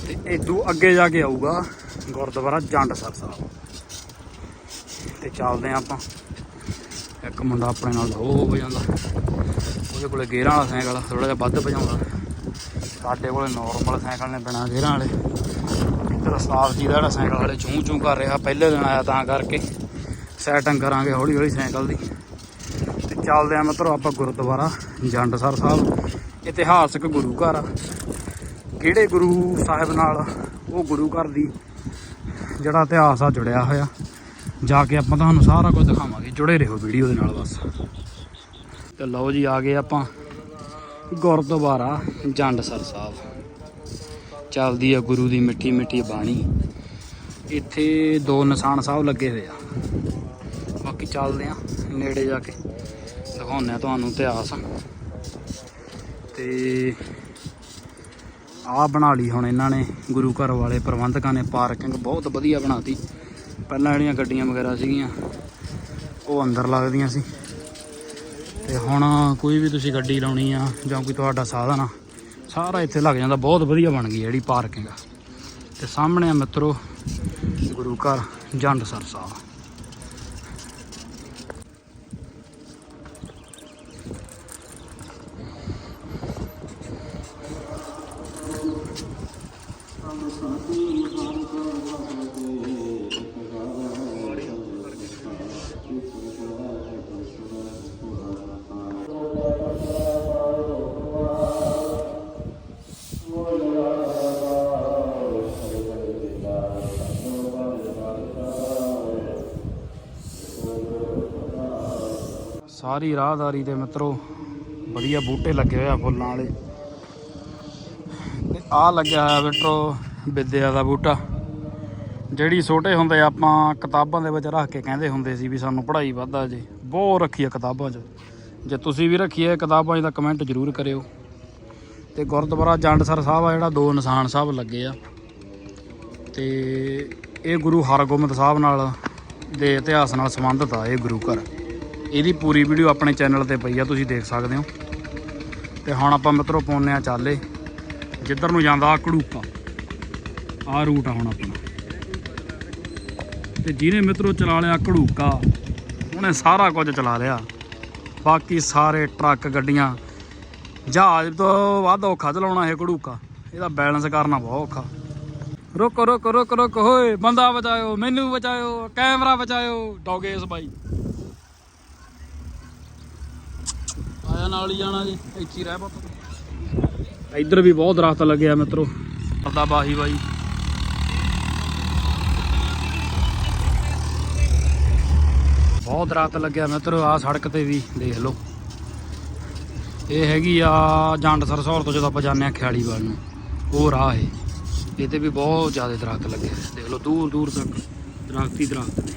Speaker 1: ਤੇ ਇਦੋਂ ਅੱਗੇ ਜਾ ਕੇ ਆਊਗਾ ਗੁਰਦੁਆਰਾ ਜੰਡਸਰ ਸਾਹਿਬ। ਤੇ ਚੱਲਦੇ ਹਾਂ ਆਪਾਂ। ਇੱਕ ਮੁੰਡਾ ਆਪਣੇ ਨਾਲ ਉਹ ਹੋ ਜਾਂਦਾ। ਉਹਦੇ ਕੋਲੇ ਗੇਅਰਾਂ ਵਾਲਾ ਸਾਈਕਲ ਥੋੜਾ ਜਿਹਾ ਵੱਧ ਭਜਾਉਂਦਾ। ਸਾਡੇ ਕੋਲੇ ਨਾਰਮਲ ਸਾਈਕਲ ਨੇ ਬਿਨਾ ਗੇਅਰਾਂ ਵਾਲੇ। ਇੱਧਰ ਉਸਤਾਦ ਜੀ ਦਾ ਜਿਹੜਾ ਸਾਈਕਲ ਵਾਲੇ ਚੂੰ ਚੂੰ ਕਰ ਰਿਹਾ, ਪਹਿਲੇ ਦਿਨ ਆਇਆ ਤਾਂ ਕਰਕੇ। ਸੈਟਿੰਗ ਕਰਾਂਗੇ ਹੌਲੀ ਹੌਲੀ ਸਾਈਕਲ ਦੀ। ਤੇ ਚੱਲਦੇ ਆ ਮਿੱਤਰੋ ਆਪਾਂ ਗੁਰਦੁਆਰਾ, ਜੰਡਸਰ ਸਾਹਿਬ। ਇਤਿਹਾਸਕ ਗੁਰੂ ਘਰ ਆ। ਕਿਹੜੇ ਗੁਰੂ ਸਾਹਿਬ ਨਾਲ ਉਹ ਗੁਰੂ ਘਰ ਦੀ ਜਿਹੜਾ ਇਤਿਹਾਸ ਆ ਜੁੜਿਆ ਹੋਇਆ। ਜਾ ਕੇ ਆਪਾਂ ਤੁਹਾਨੂੰ ਸਾਰਾ ਕੁਝ ਦਿਖਾਵਾਂਗੇ। ਜੁੜੇ ਰਹੋ ਵੀਡੀਓ ਦੇ ਨਾਲ ਬਸ। ਤੇ ਲਓ ਜੀ, ਆ ਗਏ ਆਪਾਂ ਗੁਰਦੁਆਰਾ ਜੰਡਸਰ ਸਾਹਿਬ। ਚੱਲਦੀ ਆ ਗੁਰੂ ਦੀ ਮਿੱਠੀ ਮਿੱਠੀ ਬਾਣੀ। ਇੱਥੇ ਦੋ ਨਿਸ਼ਾਨ ਸਾਹਿਬ ਲੱਗੇ ਹੋਏ ਆ। ਬਾਕੀ ਚੱਲਦੇ ਆ ਨੇੜੇ ਜਾ ਕੇ। ਦਿਖਾਉਂਦੇ ਆ ਤੁਹਾਨੂੰ ਇਤਿਹਾਸ। ਤੇ ਆ ਬਣਾ ਲਈ ਹੁਣ ਇਹਨਾਂ ਨੇ ਗੁਰੂ ਘਰ ਵਾਲੇ ਪ੍ਰਬੰਧਕਾਂ ਨੇ ਪਾਰਕਿੰਗ ਬਹੁਤ ਵਧੀਆ ਬਣਾਤੀ। ਪਹਿਲਾਂ ਜਿਹੜੀਆਂ ਗੱਡੀਆਂ ਵਗੈਰਾ ਸੀਗੀਆਂ, ਉਹ ਅੰਦਰ ਲੱਗਦੀਆਂ ਸੀ। ਤੇ ਹੁਣ ਕੋਈ ਵੀ ਤੁਸੀਂ ਗੱਡੀ ਲਾਉਣੀ ਆ ਜਾਂ ਕੋਈ ਤੁਹਾਡਾ ਸਾਧਨ ਆ, ਸਾਰਾ ਇੱਥੇ ਲੱਗ ਜਾਂਦਾ। ਬਹੁਤ ਵਧੀਆ ਬਣ ਗਈ ਜਿਹੜੀ ਪਾਰਕਿੰਗ ਆ। ਤੇ ਸਾਹਮਣੇ ਆ ਮਿੱਤਰੋ, ਗੁਰੂ ਘਰ ਜੰਡਸਰ ਸਾਹਿਬ। ਸਾਰੀ ਰਾਹਦਾਰੀ ਦੇ ਮਿੱਤਰੋ, ਵਧੀਆ ਬੂਟੇ ਲੱਗੇ ਹੋਏ ਆ ਫੁੱਲਾਂ ਵਾਲੇ। ਤੇ ਆ ਲੱਗਿਆ ਹੋਇਆ ਮਿੱਤਰੋ, ਵਿਦਿਆ ਦਾ ਬੂਟਾ। ਜਿਹੜੀ ਛੋਟੇ ਹੁੰਦੇ ਆਪਾਂ ਕਿਤਾਬਾਂ ਦੇ ਵਿੱਚ ਰੱਖ ਕੇ ਕਹਿੰਦੇ ਹੁੰਦੇ ਸੀ ਵੀ ਸਾਨੂੰ ਪੜ੍ਹਾਈ ਵੱਧਾ ਜੇ। ਬਹੁਤ ਰੱਖੀ ਆ ਕਿਤਾਬਾਂ 'ਚ। ਜੇ ਤੁਸੀਂ ਵੀ ਰੱਖੀ ਹੈ ਕਿਤਾਬਾਂ 'ਚ ਤਾਂ ਕਮੈਂਟ ਜ਼ਰੂਰ ਕਰਿਓ। ਤੇ ਗੁਰਦੁਆਰਾ ਜੰਡਸਰ ਸਾਹਿਬ ਆ ਜਿਹੜਾ, ਦੋ ਨਿਸ਼ਾਨ ਸਾਹਿਬ ਲੱਗੇ ਆ। ਤੇ ਇਹ ਗੁਰੂ ਹਰਗੋਬਿੰਦ ਸਾਹਿਬ ਨਾਲ ਦੇ ਇਤਿਹਾਸ ਨਾਲ ਸੰਬੰਧਿਤ ਆ, ਇਹ ਗੁਰੂ ਘਰ। ਇਹਦੀ ਪੂਰੀ ਵੀਡੀਓ ਆਪਣੇ ਚੈਨਲ ਤੇ ਪਈ ਆ, ਤੁਸੀਂ ਦੇਖ ਸਕਦੇ ਹੋ। ਤੇ ਹੁਣ ਆਪਾਂ ਮਿੱਤਰੋ ਪਾਉਂਦੇ ਆ ਚਾਲੇ। ਜਿੱਧਰ ਨੂੰ ਜਾਂਦਾ ਆ ਕੜੂਕਾ ਆ ਰੂਟ ਆ ਹੁਣ ਆਪਣਾ। ਤੇ ਜਿਹਨੇ ਮਿੱਤਰੋ ਚਲਾ ਲਿਆ ਕੜੂਕਾ ਉਹਨੇ ਸਾਰਾ ਕੁਝ ਚਲਾ ਲਿਆ। ਬਾਕੀ ਸਾਰੇ ਟਰੱਕ, ਗੱਡੀਆਂ। ਜਹਾਜ਼ ਤੋਂ ਵੱਧ ਔਖਾ ਚਲਾਉਣਾ ਇਹ ਕੜੂਕਾ ਇਹਦਾ ਬੈਲੈਂਸ ਕਰਨਾ ਬਹੁਤ ਔਖਾ। ਰੁਕ ਰੁਕ ਰੁਕ ਰੁਕ, ਹੋਏ। ਬੰਦਾ ਬਚਾਇਓ, ਮੈਨੂੰ ਬਚਾਇਓ, ਕੈਮਰਾ ਬਚਾਇਓ। ਡੌਗੇਸ ਬਾਈ। ਨਾਲ ਹੀ ਜਾਣਾ ਜੀ ਇੱਥੇ ਰਹਿ ਬਾਪਾ ਇੱਧਰ ਵੀ ਬਹੁਤ ਦਰਖਤ ਲੱਗਿਆ ਮਿੱਤਰੋ। ਪਰਦਾ ਬਾਹੀ ਬਾਈ। ਬਹੁਤ ਦਰਖਤ ਲੱਗਿਆ ਮਿੱਤਰੋ ਆ ਸੜਕ ਤੇ ਵੀ ਦੇਖ ਲਓ। ਇਹ ਹੈਗੀ ਆ ਜੰਡਸਰ ਸੌਰ ਤੋਂ ਜਦੋਂ ਆਪਾਂ ਜਾਂਦੇ ਆ ਖਿਆਲੀ ਵੱਲ ਨੂੰ ਉਹ ਰਾਹ ਹੈ ਇਹ। ਤੇ ਵੀ ਬਹੁਤ ਜ਼ਿਆਦਾ ਦਰਖਤ ਲੱਗੇ। ਦੇਖ ਲਓ ਦੂਰ ਦੂਰ ਤੱਕ ਦਰਖਤ ਹੀ ਦਰਖਤ ਨੇ।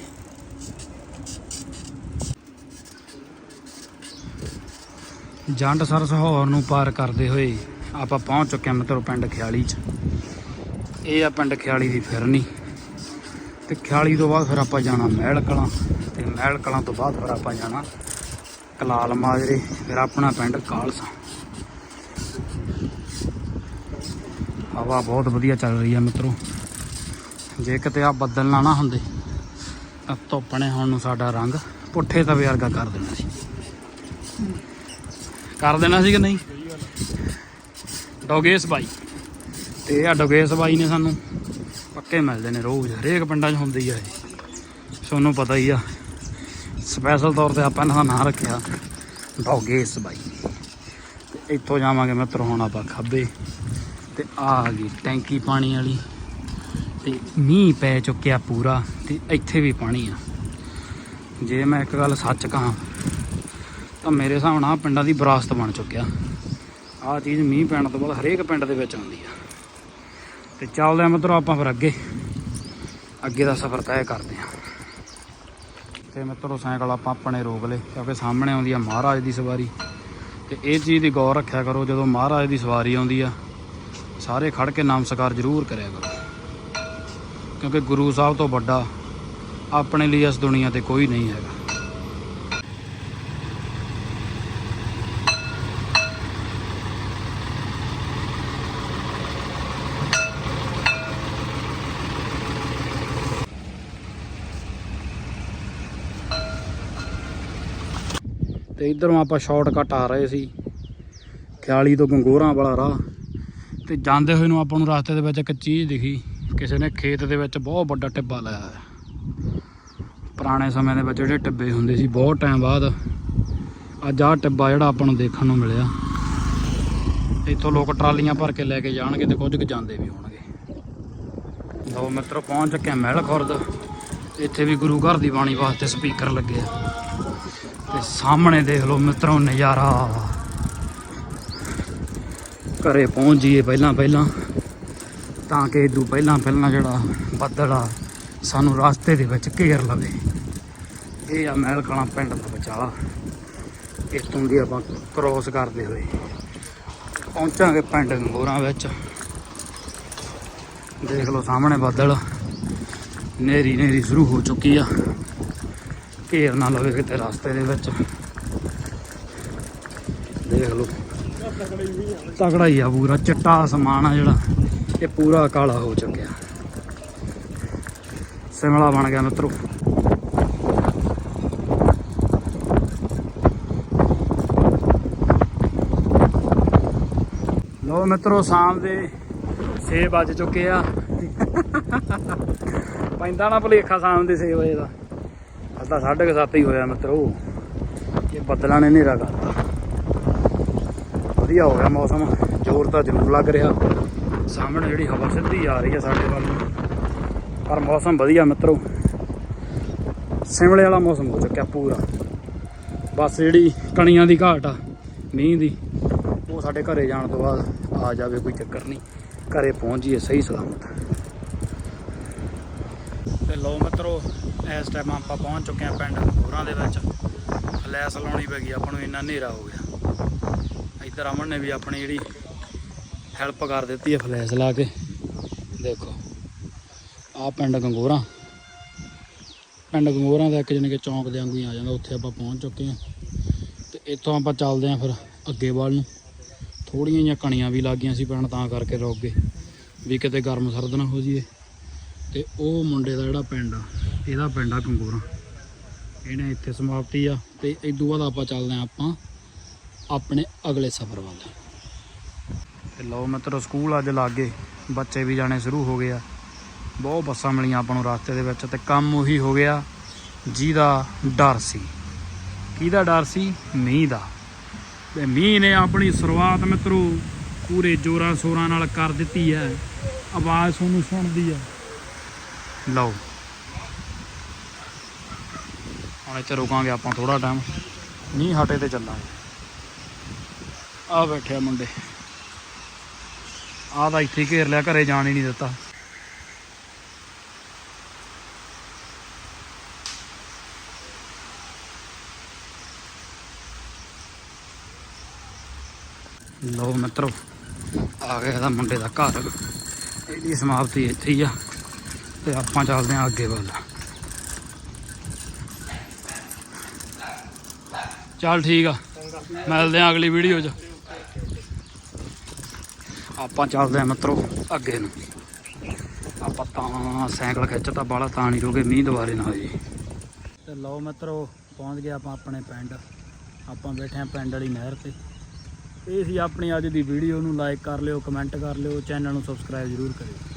Speaker 1: ਜੰਡਸਰ ਸਹੌਰ ਨੂੰ ਪਾਰ ਕਰਦੇ ਹੋਏ ਆਪਾਂ ਪਹੁੰਚ ਚੁੱਕੇ ਹਾਂ ਮਿੱਤਰੋ ਪਿੰਡ ਖਿਆਲੀ 'ਚ। ਇਹ ਆ ਪਿੰਡ ਖਿਆਲੀ ਦੀ ਫਿਰਨੀ। ਤੇ ਖਿਆਲੀ ਤੋਂ ਬਾਅਦ ਫਿਰ ਆਪਾਂ ਜਾਣਾ ਮਹਿਲ ਕਲਾਂ ਤੇ ਮਹਿਲ ਕਲਾਂ ਤੋਂ ਬਾਅਦ ਫਿਰ ਆਪਾਂ ਜਾਣਾ ਕਲਾਲ ਮਾਜਰੇ, ਫਿਰ ਆਪਣਾ ਪਿੰਡ ਕਾਲਸਾ। ਹਵਾ ਬਹੁਤ ਵਧੀਆ ਚੱਲ ਰਹੀ ਆ ਮਿੱਤਰੋ। ਜੇ ਕਿਤੇ ਆ ਬੱਦਲ ਨਾ ਨਾ ਹੁੰਦੇ, ਤਾਂ ਧੁੱਪ ਨੇ ਹੁਣ ਨੂੰ ਸਾਡਾ ਰੰਗ ਪੁੱਠੇ ਤਵੇ ਵਰਗਾ ਕਰ ਦੇਣਾ ਸੀ। ਕਰ ਦੇਣਾ ਸੀ ਕਿ ਨਹੀਂ? ਡੋਗੇਸ ਬਾਈ। ਤੇ ਆ ਡੋਗੇਸ ਬਾਈ ਨੇ ਸਾਨੂੰ ਪੱਕੇ ਮਿਲਦੇ ਨੇ ਰੋਜ਼, ਹਰੇਕ ਪਿੰਡਾਂ 'ਚ ਹੁੰਦੇ ਆ ਇਹ। ਤੁਹਾਨੂੰ ਪਤਾ ਹੀ ਆ। ਸਪੈਸ਼ਲ ਤੌਰ ਤੇ ਆਪਾਂ ਇਹਨਾਂ ਦਾ ਨਾਂ ਰੱਖਿਆ, ਡੋਗੇਸ ਬਾਈ। ਤੇ ਇੱਥੋਂ ਜਾਵਾਂਗੇ ਮਿੱਤਰੋ, ਹੁਣ ਆਪਾਂ ਖੱਬੇ। ਤੇ ਆ ਆ ਗਈ ਟੈਂਕੀ ਪਾਣੀ ਵਾਲੀ। ਤੇ ਮੀਂਹ ਪੈ ਚੁੱਕਿਆ ਪੂਰਾ, ਤੇ ਇੱਥੇ ਵੀ ਪਾਣੀ ਆ। ਜੇ ਮੈਂ ਇੱਕ ਗੱਲ ਸੱਚ ਕਹਾਂ ਤਾਂ ਮੇਰੇ ਹਿਸਾਬ ਨਾਲ ਆਹ ਪਿੰਡਾਂ ਦੀ ਵਿਰਾਸਤ ਬਣ ਚੁੱਕਿਆ। ਆਹ ਚੀਜ਼ ਮੀਂਹ ਪੈਣ ਤੋਂ ਬਾਅਦ ਹਰੇਕ ਪਿੰਡ ਦੇ ਵਿੱਚ ਆਉਂਦੀ ਆ। ਤੇ ਚੱਲਦੇ ਆ ਮਿੱਤਰੋ ਆਪਾਂ ਫਿਰ ਅੱਗੇ। ਅੱਗੇ ਦਾ ਸਫ਼ਰ ਤੈਅ ਕਰਦੇ ਆ। ਤੇ ਮਿੱਤਰੋ ਸਾਈਕਲ ਆਪਾਂ ਆਪਣੇ ਰੋਕ ਲਏ, ਕਿਉਂਕਿ ਸਾਹਮਣੇ ਆਉਂਦੀ ਆ ਮਹਾਰਾਜ ਦੀ ਸਵਾਰੀ। ਤੇ ਇਹ ਚੀਜ਼ ਦੀ ਗੌਰ ਰੱਖਿਆ ਕਰੋ, ਜਦੋਂ ਮਹਾਰਾਜ ਦੀ ਸਵਾਰੀ ਆਉਂਦੀ ਆ, ਸਾਰੇ ਖੜ ਕੇ ਨਮਸਕਾਰ ਜ਼ਰੂਰ ਕਰਿਆ ਕਰੋ। ਕਿਉਂਕਿ ਗੁਰੂ ਸਾਹਿਬ ਤੋਂ ਵੱਡਾ ਆਪਣੇ ਲਈ ਇਸ ਦੁਨੀਆ ਤੇ ਕੋਈ ਨਹੀਂ ਹੈਗਾ। ਤੇ ਇਧਰੋਂ ਆਪਾਂ ਸ਼ਾਰਟਕਟ ਆ ਰਹੇ ਸੀ। ਖਿਆਲੀ ਤੋਂ ਗੰਗੋਰਾਂ ਵਾਲਾ ਰਾਹ। ਤੇ ਜਾਂਦੇ ਹੋਏ ਨੂੰ ਆਪਾਂ ਨੂੰ ਰਸਤੇ ਦੇ ਵਿੱਚ ਇੱਕ ਚੀਜ਼ ਦਿਖੀ। ਕਿਸੇ ਨੇ ਖੇਤ ਦੇ ਵਿੱਚ ਬਹੁਤ ਵੱਡਾ ਟਿੱਬਾ ਲਾਇਆ ਹੈ ਪੁਰਾਣੇ ਸਮੇਂ ਦੇ ਵਿੱਚ ਜਿਹੜੇ ਟਿੱਬੇ ਹੁੰਦੇ ਸੀ, ਬਹੁਤ ਟਾਈਮ ਬਾਅਦ ਅੱਜ ਆਹ ਟਿੱਬਾ ਜਿਹੜਾ ਆਪਾਂ ਨੂੰ ਦੇਖਣ ਨੂੰ ਮਿਲਿਆ। ਇੱਥੋਂ ਲੋਕ ਟਰਾਲੀਆਂ ਭਰ ਕੇ ਲੈ ਕੇ ਜਾਣਗੇ ਤੇ ਕੁਝ ਕੁ ਜਾਂਦੇ ਵੀ ਹੋਣਗੇ। ਲਓ ਮਿੱਤਰ, ਪਹੁੰਚ ਚੁੱਕੇ ਮਹਿਲ ਖੁਰਦ। ਇੱਥੇ ਵੀ ਗੁਰੂ ਘਰ ਦੀ ਬਾਣੀ ਵਾਸਤੇ ਸਪੀਕਰ ਲੱਗੇ ਆ। ਤੇ ਸਾਹਮਣੇ ਦੇਖ ਲਓ ਮਿੱਤਰੋ ਨਜ਼ਾਰਾ। ਘਰੇ ਪਹੁੰਚ ਜੀਏ ਪਹਿਲਾਂ ਪਹਿਲਾਂ, ਤਾਂ ਕਿ ਇਦੋਂ ਪਹਿਲਾਂ ਪਹਿਲਾਂ ਜਿਹੜਾ ਬੱਦਲ ਆ, ਸਾਨੂੰ ਰਸਤੇ ਦੇ ਵਿੱਚ ਘੇਰ ਲਵੇ। ਇਹ ਆ ਮਹਿਲ ਕਲਾਂ ਪਿੰਡ ਦਾ ਬਚਾਲਾ ਇੱਥੋਂ ਦੀ ਆਪਾਂ ਕ੍ਰੋਸ ਕਰਦੇ ਹੋਏ ਪਹੁੰਚਾਂਗੇ ਪਿੰਡ ਗੰਗੋਰਾਂ ਵਿੱਚ। ਦੇਖ ਲਓ ਸਾਹਮਣੇ ਬੱਦਲ ਨੇਰੀ ਨੇਰੀ ਸ਼ੁਰੂ ਹੋ ਚੁੱਕੀ ਆ। ਘੇਰ ਨਾ ਲਵੇ ਕਿਤੇ ਰਸਤੇ ਦੇ ਵਿੱਚ। ਦੇਖ ਲਓ। ਤਕੜਾ ਹੀ ਆ ਪੂਰਾ, ਚਿੱਟਾ ਅਸਮਾਨ ਆ ਜਿਹੜਾ, ਇਹ ਪੂਰਾ ਕਾਲਾ ਹੋ ਚੁੱਕਿਆ। ਸਿਮਲਾ ਬਣ ਗਿਆ ਮਿੱਤਰੋ। ਲੋ ਮਿੱਤਰੋ, ਸ਼ਾਮ ਦੇ 6 ਵੱਜ ਚੁੱਕੇ ਆ। ਪੈਂਦਾ ਨਾ ਭਲੇਖਾ ਸ਼ਾਮ ਦੇ 6 ਵਜੇ ਦਾ। ਅੱਧਾ 7:30 ਹੀ ਹੋਇਆ ਮਿੱਤਰੋ। ਇਹ ਬੱਦਲਾਂ ਨੇ ਹਨੇਰਾ ਕਰਤਾ। ਵਧੀਆ ਹੋ ਗਿਆ ਮੌਸਮ। ਜ਼ੋਰ ਤਾਂ ਜ਼ਰੂਰ ਲੱਗ ਰਿਹਾ। ਸਾਹਮਣੇ ਜਿਹੜੀ ਹਵਾ ਸਿੱਧੀ ਆ ਰਹੀ ਹੈ ਸਾਡੇ ਵੱਲ ਪਰ ਮੌਸਮ ਵਧੀਆ ਮਿੱਤਰੋ। ਸਿਮਲੇ ਵਾਲਾ ਮੌਸਮ ਹੋ ਚੁੱਕਿਆ ਪੂਰਾ। ਬਸ ਜਿਹੜੀ ਕਣੀਆਂ ਦੀ ਘਾਟ ਆ, ਮੀਂਹ ਦੀ, ਉਹ ਸਾਡੇ ਘਰੇ ਜਾਣ ਤੋਂ ਬਾਅਦ ਆ ਜਾਵੇ, ਕੋਈ ਚੱਕਰ ਨਹੀਂ। ਘਰੇ ਪਹੁੰਚ ਜੀਏ ਸਹੀ ਸਲਾਮਤ। ਤੇ ਲੋ ਮਿੱਤਰੋ ਇਸ ਟਾਈਮ ਆਪਾਂ ਪਹੁੰਚ ਚੁੱਕੇ ਹਾਂ ਪਿੰਡ ਹੋਰਾਂ ਦੇ ਵਿੱਚ। ਫਲੈਸ ਲਾਉਣੀ ਪੈ ਗਈ, ਆਪਾਂ ਨੂੰ ਇੰਨਾ ਹਨੇਰਾ ਹੋ ਗਿਆ। ਇੱਧਰ ਅਮਨ ਨੇ ਵੀ ਆਪਣੀ ਜਿਹੜੀ ਹੈਲਪ ਕਰ ਦਿੱਤੀ ਹੈ ਫਲੈਸ਼ ਲਾ ਕੇ। ਦੇਖੋ ਆ ਪਿੰਡ ਗੰਗੋਰਾ। ਪਿੰਡ ਗੰਗੋਰਾ ਦਾ ਇੱਕ ਜਣੇ ਕਿ ਚੌਂਕ ਦੇ ਵਾਂਗੂ ਹੀ ਆ ਜਾਂਦਾ, ਉੱਥੇ ਆਪਾਂ ਪਹੁੰਚ ਚੁੱਕੇ ਹਾਂ। ਤੇ ਇੱਥੋਂ ਆਪਾਂ ਚੱਲਦੇ ਹਾਂ ਫਿਰ ਅੱਗੇ ਵੱਲ ਨੂੰ। ਥੋੜੀਆਂ ਜਿਹੀਆਂ ਕਣੀਆਂ ਵੀ ਲੱਗੀਆਂ ਸੀ ਪੈਣ, ਤਾਂ ਕਰਕੇ ਰੁਕ ਗਏ। ਵੀ ਕਿਤੇ ਗਰਮ ਸਰਦ ਨਾ ਹੋ ਜਾਈਏ। ਤੇ ਉਹ ਮੁੰਡੇ ਦਾ ਜਿਹੜਾ ਪਿੰਡ ਆ ਇਹਦਾ ਪਿੰਡ ਆ ਕੰਗੋਰਾ। ਇਹਨੇ ਇੱਥੇ ਸਮਾਪਤੀ ਆ ਤੇ ਇਦੋਂ ਬਾਅਦ ਆਪਾਂ ਚੱਲਦੇ ਹਾਂ ਆਪਾਂ ਆਪਣੇ ਅਗਲੇ ਸਫ਼ਰ ਵੱਲ। ਤੇ ਲਓ ਮਿੱਤਰੋ, ਸਕੂਲ ਅੱਜ ਲੱਗੇ, ਬੱਚੇ ਵੀ ਜਾਣੇ ਸ਼ੁਰੂ ਹੋ ਗਏ ਆ। ਬਹੁਤ ਬੱਸਾਂ ਮਿਲੀਆਂ ਆਪਾਂ ਨੂੰ ਰਸਤੇ ਦੇ ਵਿੱਚ ਤੇ ਕੰਮ ਉਹੀ ਹੋ ਗਿਆ ਜਿਹਦਾ ਡਰ ਸੀ। ਕਿਹਦਾ ਡਰ ਸੀ? ਮੀਂਹ ਦਾ। ਤੇ ਮੀਂਹ ਨੇ ਆਪਣੀ ਸ਼ੁਰੂਆਤ ਮਿੱਤਰੋ ਪੂਰੇ ਜੋਰਾਂ ਸ਼ੋਰਾਂ ਨਾਲ ਕਰ ਦਿੱਤੀ ਹੈ। ਆਵਾਜ਼ ਤੁਹਾਨੂੰ ਸੁਣਦੀ ਹੈ। ਲਓ। ਹੁਣ ਇੱਥੇ ਰੁਕਾਂਗੇ ਆਪਾਂ ਥੋੜਾ ਟਾਈਮ ਮੀਂਹ ਹਟੇ ਤੇ ਚੱਲਾਂਗੇ। ਆ ਬੈਠਿਆ ਮੁੰਡੇ। ਆਹ ਤਾਂ ਇੱਥੇ ਘੇਰ ਲਿਆ, ਘਰੇ ਜਾਣ ਹੀ ਨਹੀਂ ਦਿੱਤਾ। ਲਓ ਮਿੱਤਰੋ, ਆ ਗਿਆ ਇਹਦਾ ਮੁੰਡੇ ਦਾ ਘਰ। ਇਹਦੀ ਸਮਾਪਤੀ ਇੱਥੇ ਹੀ ਆ। ਤੇ ਆਪਾਂ ਚੱਲਦੇ ਹਾਂ ਅੱਗੇ ਵੱਲ। ਚੱਲ ਠੀਕ ਆ। ਮਿਲਦੇ ਹਾਂ ਅਗਲੀ ਵੀਡੀਓ 'ਚ। ਆਪਾਂ ਚੱਲਦੇ ਹਾਂ ਮਿੱਤਰੋ ਅੱਗੇ ਨੂੰ। ਆਪਾਂ ਤਾਂ ਸਾਈਕਲ ਖਿੱਚਤਾ ਬਾਲਾ ਤਾਂ ਨਹੀਂ ਕਿਉਂਕਿ ਮੀਂਹ ਦੁਬਾਰੇ ਨਾ ਹੋ ਜੇ। ਤੇ ਲਓ ਮਿੱਤਰੋ, ਪਹੁੰਚ ਗਏ ਆਪਾਂ ਆਪਣੇ ਪਿੰਡ। ਆਪਾਂ ਬੈਠੇ ਹਾਂ ਪਿੰਡ ਵਾਲੀ ਨਹਿਰ ਤੇ। ਇਹ ਸੀ ਆਪਣੀ ਅੱਜ ਦੀ ਵੀਡੀਓ। ਨੂੰ ਲਾਈਕ ਕਰ ਲਿਓ ਕਮੈਂਟ ਕਰ ਲਿਓ ਚੈਨਲ ਨੂੰ ਸਬਸਕ੍ਰਾਈਬ ਜ਼ਰੂਰ ਕਰਿਓ।